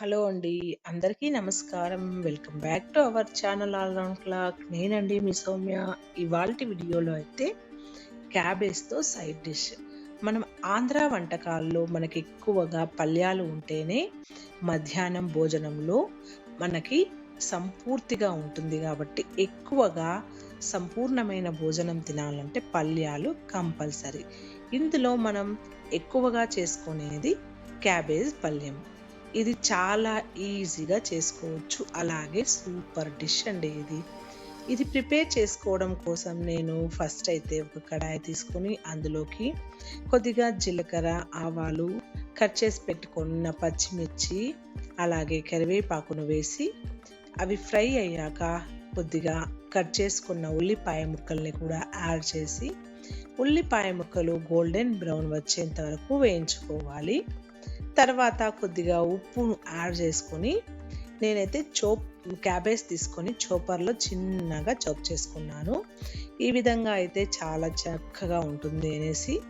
Hello అండి. అందరికీ నమస్కారం. Welcome back to our channel all round clock. నేనండి మీ సౌమ్య. ఇవాల్టి వీడియోలో అయితే క్యాబేజ్‌తో సైడ్ డిష్. మనం ఆంధ్ర వంటకాల్లో మనకి ఎక్కువగా పల్యాలు ఉంటేనే మధ్యాహ్నం భోజనంలో మనకి సంపూర్తిగా ఉంటుంది కాబట్టి ఎక్కువగా సంపూర్ణమైన భోజనం తినాలంటే పల్యాలు కంపల్సరీ. ఇందులో మనం ఎక్కువగా చేసుకునేది క్యాబేజ్ పల్యం. ఇది చాలా ఈజీగా చేసుకోవచ్చు. అలాగే సూపర్ డిష్ అండి ఇది. ఇది ప్రిపేర్ చేసుకోవడం కోసం నేను ఫస్ట్ అయితే ఒక కడాయి తీసుకొని అందులోకి కొద్దిగా జీలకర్ర, ఆవాలు, కట్ చేసి పెట్టుకున్న పచ్చిమిర్చి, అలాగే కరివేపాకును వేసి అవి ఫ్రై అయ్యాక కొద్దిగా కట్ చేసుకున్న ఉల్లిపాయ ముక్కల్ని కూడా యాడ్ చేసి ఉల్లిపాయ ముక్కలు గోల్డెన్ బ్రౌన్ వచ్చేంత వరకు వేయించుకోవాలి. తర్వాత కొద్దిగా ఉప్పును యాడ్ చేసుకొని నేనైతే చోప్ క్యాబేజ్ తీసుకొని చోపర్లో చిన్నగా చోప్ చేసుకున్నాను. ఈ విధంగా అయితే చాలా చక్కగా ఉంటుంది అనేసి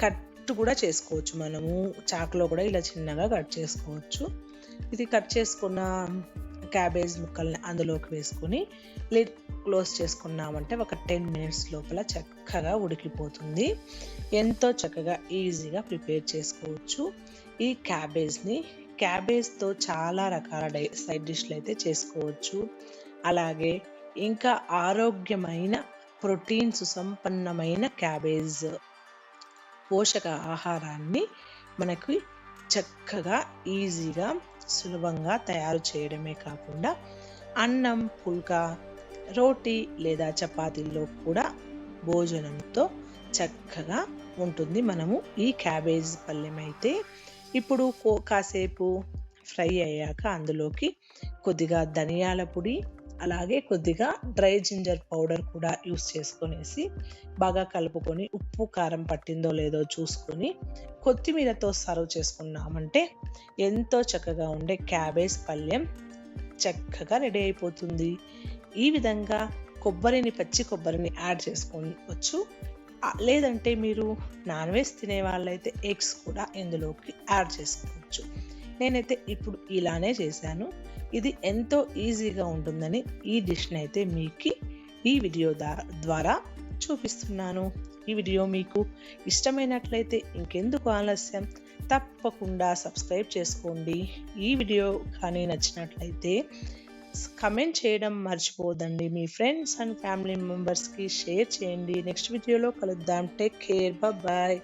కట్ కూడా చేసుకోవచ్చు మనము. చాకులో కూడా ఇలా చిన్నగా కట్ చేసుకోవచ్చు. ఇది కట్ చేసుకున్న క్యాబేజ్ ముక్కల్ని అందులోకి వేసుకొని లిట్ క్లోజ్ చేసుకున్నామంటే ఒక 10 మినిట్స్ లోపల చక్కగా ఉడికిపోతుంది. ఎంతో చక్కగా ఈజీగా ప్రిపేర్ చేసుకోవచ్చు. ఈ క్యాబేజ్‌ని క్యాబేజ్‌తో చాలా రకాల డై సైడ్ డిష్‌లయితే చేసుకోవచ్చు. అలాగే ఇంకా ఆరోగ్యమైన ప్రోటీన్ సుసంపన్నమైన క్యాబేజ్ పోషక ఆహారాన్ని మనకి చక్కగా, ఈజీగా, సులభంగా తయారు చేయడమే కాకుండా అన్నం, పుల్కా, రోటీ లేదా చపాతీల్లో కూడా భోజనంతో చక్కగా ఉంటుంది. మనము ఈ క్యాబేజ్ పళ్ళెం అయితే ఇప్పుడు కో కాసేపు ఫ్రై అయ్యాక అందులోకి కొద్దిగా ధనియాల పొడి, అలాగే కొద్దిగా డ్రై జింజర్ పౌడర్ కూడా యూస్ చేసుకునేసి బాగా కలుపుకొని ఉప్పు, కారం పట్టిందో లేదో చూసుకొని కొత్తిమీరతో సర్వ్ చేసుకున్నామంటే ఎంతో చక్కగా ఉండే క్యాబేజ్ పళ్ళెం చక్కగా రెడీ అయిపోతుంది. ఈ విధంగా కొబ్బరిని పచ్చి కొబ్బరిని యాడ్ చేసుకోవచ్చు. లేదంటే మీరు నాన్ వెజ్ తినే వాళ్ళైతే ఎగ్స్ కూడా ఇందులోకి యాడ్ చేసుకోవచ్చు. నేనైతే ఇప్పుడు ఇలానే చేశాను. ఇది ఎంతో ఈజీగా ఉంటుందని ఈ డిష్‌నైతే మీకి ఈ వీడియో దా ద్వారా చూపిస్తున్నాను. ఈ వీడియో మీకు ఇష్టమైనట్లయితే ఇంకెందుకు ఆలస్యం తప్పకుండా సబ్స్క్రైబ్ చేసుకోండి. ఈ వీడియో కానీ నచ్చినట్లయితే కమెంట్ చేయడం మర్చిపోదండి మీ ఫ్రెండ్స్ అండ్ ఫ్యామిలీ మెంబర్స్‌కి షేర్ చేయండి. నెక్స్ట్ వీడియోలో కలుద్దాం. Take care. బాయ్.